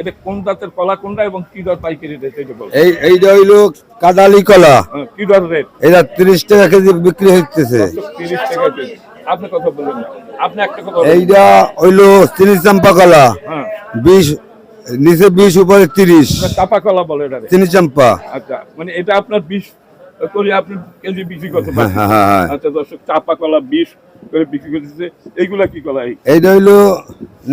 এটা কোন জাতের কলা কোনটা এবং কি দর পাইকারি রেট এটা বলো। এই এইটা হইল কাদালি কলা। হ্যাঁ, কি দর রেট? এটা তিরিশ টাকা কেজি বিক্রি হইতেছে। তিরিশ টাকা কেজি। আপনি কথা বললেন না। আপনি একটা কথা। এইটা হইল চিনি চাম্পা কলা। হ্যাঁ। বিশ নিচে বিশ উপরে তিরিশ। এটা চাপা কলা বলে এটা চিনি চাম্পা। আচ্ছা মানে এটা আপনার বিশ করে আপনি কেজি বিক্রি করতে হ্যাঁ পারেন। হ্যাঁ হ্যাঁ আচ্ছা দর্শক চাপা কলা বিশ করে বিক্রি করতেছে। এইগুলা কি কলা এইটা হইল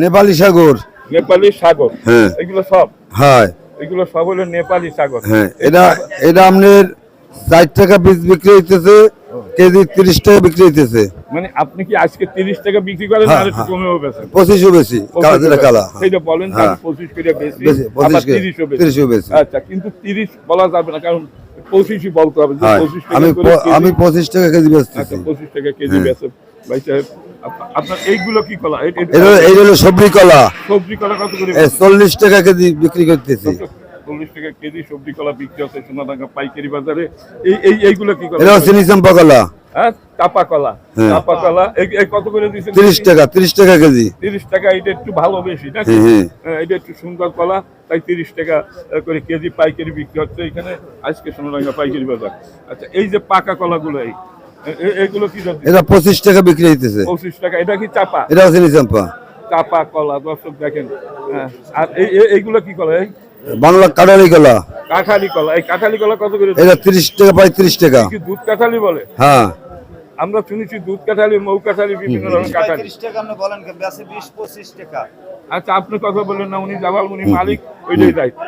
নেপালি সাগর। নেপালি সাগর হ্যাঁ। এগুলো সব হয় এগুলো সব হলো নেপালি সাগর হ্যাঁ এটা এটা আপনার ষাট টাকা পিস বিক্রি হইতেছে কেজি তিরিশ টাকা বিক্রি হইতেছে মানে আপনি কি আজকে তিরিশ টাকা বিক্রি করেন হ্যাঁ, আর একটু হ্যাঁ। কমেও বেছেন পঁচিশও বেশি কালা কালা সেইটা বলেন হ্যাঁ। পঁচিশ করে বেশি তিরিশও বেশি তিরিশও বেশি। আচ্ছা কিন্তু তিরিশ বলা যাবে না কারণ পঁচিশই বলতে হবে আমি আমি পঁচিশ টাকা কেজি আচ্ছা বেচতেছি পঁচিশ টাকা কেজি হ্যাঁ। বেচে ভাই সাহেব আপনার এইগুলো কি কলা? এ- এ- এটা এইটা হলো সবজি কলা। সবজি কলা কত করে এ চল্লিশ টাকা কেজি বিক্রি করতেছি। চল্লিশ টাকা কেজি সবজি কলা বিক্রি হচ্ছে সোনাডাঙ্গা পাইকারি বাজারে। এই এই এইগুলো কি কলা? এটা চিনি চাম্পা কলা। হ্যাঁ? চাপা কলা। চাপা কলা। এই- এই কত করে তিরিশ টাকা তিরিশ টাকা কেজি। তিরিশ টাকা এটা একটু ভালো বেশি হ্যাঁ, হ্যাঁ। হ্যাঁ, এটা একটু সুন্দর কলা তাই তিরিশ টাকা করে কেজি পাইকারি বিক্রি হচ্ছে এখানে আজকে সোনাডাঙ্গা পাইকারি বাজার। আচ্ছা এই যে পাকা কলাগুলো এই এগুলো কি এটা পঁচিশ টাকা বিক্রি হইতেছে। পঁচিশ টাকা। এটা কি চাপা? এটাও চিনি চাম্পা চাপা কলা দর্শক দেখেন। হ্যাঁ, আর এই এই- এইগুলো কি কলা এই? বাংলা কাটালি কলা। কাঁঠালি কলা। এই কাঁঠালি কলা কত করে? এটা তিরিশ টাকা পঁয়ত্রিশ টাকা। কি দুধ কাঁঠালি বলে? হ্যাঁ। আমরা শুনেছি দুধ কাঁঠালি মৌ কাঁঠালি বিভিন্ন ধরনের কাঁঠালি। পঁয়ত্রিশ টাকা আপনি বলেন বেশি বিশ পঁচিশ টাকা। আচ্ছা আপনি কথা বললেন না উনি জামাল উনি মালিক ওইটাই দায়িত্ব।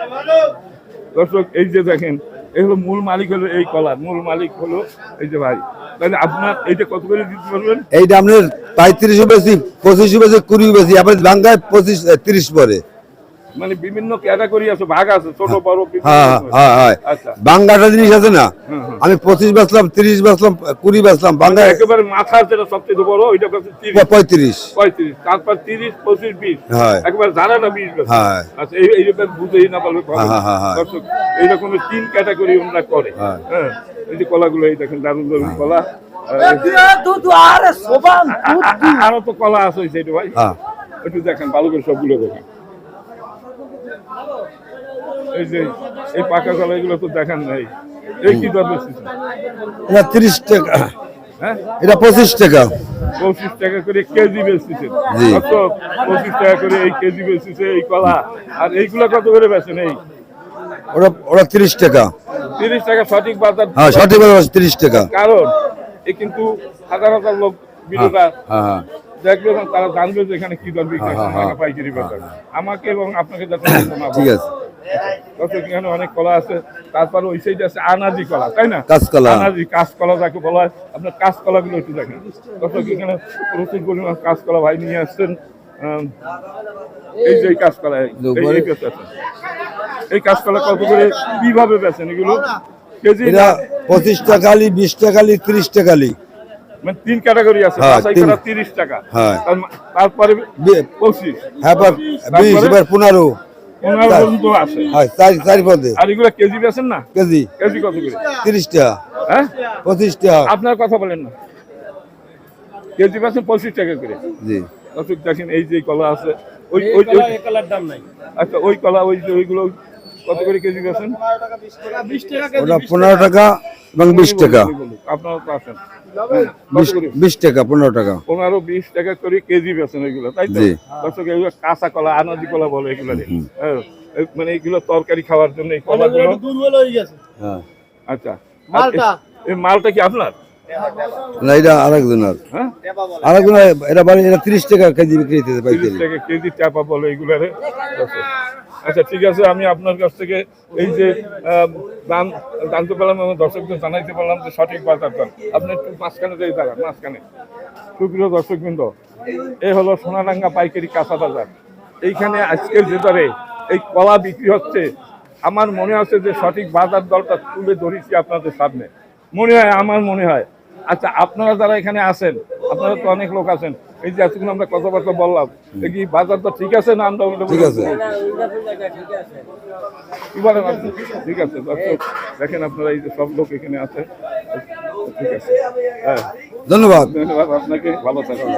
দর্শক এই যে দেখেন এই হলো মূল মালিক হলো এই কলার, মূল মালিক হলো এই যে ভাই। তাহলে আপনার এইটা কত করে দিতে পারবেন? এইটা আপনার পঁয়ত্রিশও বেশি, পঁচিশও বেশি, কুড়িও বেশি আপনার ভাঙ্গায় পঁচিশ, তিরিশ পরে। মানে বিভিন্ন ক্যাটাগরি আছে ভাগ আছে ছোট বড় হ্যাঁ হ্যাঁ হ্যাঁ। আচ্ছা। বাংলাটা জিনিস আছে না। আমি পঁচিশ বেচলাম তিরিশ বেচলাম কুড়ি বেচলাম বাংলা একেবারে মাথা যেটা সবচেয়ে বড় ওইটা পঁয়ত্রিশ। পঁয়ত্রিশ তারপর তিরিশ পঁচিশ বিশ। হ্যাঁ। একবার জানা না বিশ হ্যাঁ। আচ্ছা এই এইরকম বুঝেই না পারলে ভালো। হ্যাঁ, হ্যাঁ, হ্যাঁ। দর্শক, এই রকমের তিন ক্যাটাগরি আমরা করে। হ্যাঁ। হ্যাঁ এই যে কলাগুলো এই দেখেন দারুণ দারুণ কলা। আরও তো কলা আছে ভাই। হ্যাঁ। একটু দেখেন ভালো করে সবগুলো দেখেন। এই যে এই পাকা কলা এগুলো তো দেখান নাই। এই কি দর এটা তিরিশ টাকা। হ্যাঁ? এটা পঁচিশ টাকা। পঁচিশ টাকা করে কেজি বেচতেছে কত পঁচিশ টাকা করে এই কেজি বেচতেছে এই কলা। আর এইগুলা কত করে বেচেন এই ওটা ওটা তিরিশ টাকা। তিরিশ টাকা সঠিক বাজার। হ্যাঁ সঠিক বলছি, তিরিশ টাকা। কারণ এ কিন্তু হাজার হাজার লোক বিরোধা হ্যাঁ। দেখবে এবং তারা জানবে যে এখানে কি দর বিক্রি হ্যাঁ, হ্যাঁ, টাকা পাইকারি বাজার। আমাকে এবং আপনাকে যাতে ঠিক আছে। দর্শক এখানে অনেক কলা আছে তারপরে ওই সাইডে আছে আনাজি কলা তাই না? কাঁচকলা। আনাজি কাঁচকলা যাকে বলা হয়। আপনার কাঁচকলা গুলো একটু দেখেন। দর্শক এখানে প্রচুর পরিমাণ কাঁচকলা ভাই নিয়ে আসছেন। এই যে এই কাঁচকলা এই- কাঁচকলা। কত করে কীভাবে বেচেন এগুলো? কেজি? পঁচিশ টাকালি বিশ টাকালি তিরিশ টাকালি মানে তিন ক্যাটাগরি আছে হ্যাঁ, বাছাই করা তিরিশ টাকা। হ্যাঁ। তারপরে হ্যাঁ এবার বিশ তারপরে? এবার পনেরো। পনেরো পর্যন্ত আছে। হয় চারি চারি পদে আর এগুলো কেজি বেচেন না? কেজি। কেজি কত করে? তিরিশ টাকা হ্যাঁ? টাকা আপনার কথা বলেন না। কেজি পাচ্ছেন পঁচিশ টাকা করে। জি। দেখেন এই যে কলা আছে ওই ওই ওই- আচ্ছা ওই কলা ওই যে ওইগুলো কত করে কেজি ওটা পনেরো টাকা। এবং বিশ টাকা। আপনারা তো আছেন। হ্যাঁ, বিশ টাকা পনেরো টাকা। পনেরো বিশ টাকা করে কেজি বেছেন তাই তো। দর্শক এগুলো কাঁচা কলা আনাজি কলা বলে এগুলো মানে এগুলো তরকারি খাওয়ার জন্য এই কলাগুলো। হ্যাঁ আচ্ছা। মালটা? এই মালটা কি আপনার? না এটা আরেকজনের। হ্যাঁ? আরেকজনের এটা বাড়ি এটা তিরিশ টাকা কেজি বিক্রি তিরিশ টাকা কেজি চাপা বলে এইগুলারে আচ্ছা ঠিক আছে, আমি আপনার কাছ থেকে এই যে জানতে পারলাম এবং দর্শকদের জানাইতে পারলাম যে সঠিক দাম আপনি একটু মাঝখানে যাই দাঁড়ান, মাঝখানে। সুপ্রিয় দর্শকবৃন্দ এই হলো সোনাডাঙ্গা পাইকারি কাঁচা বাজার। এইখানে আজকের দরে এই কলা বিক্রি হচ্ছে। আমার মনে আছে যে সঠিক বাজার দরটা তুলে ধরেছি আপনাদের সামনে। মনে হয়, আমার মনে হয়। আচ্ছা আপনারা যারা এখানে আছেন, আপনারা তো অনেক লোক আছেন এই যে এতক্ষণ আমরা কথাবার্তা বললাম দেখি কি বাজার তো ঠিক আছে না আমরা ঠিক আছে। কি বলেন আপনি? ঠিক আছে দর্শক দেখেন আপনারা এই যে সব লোক এখানে আছে। ঠিক আছে। হ্যাঁ। ধন্যবাদ। ধন্যবাদ আপনাকে। ভালো থাকুন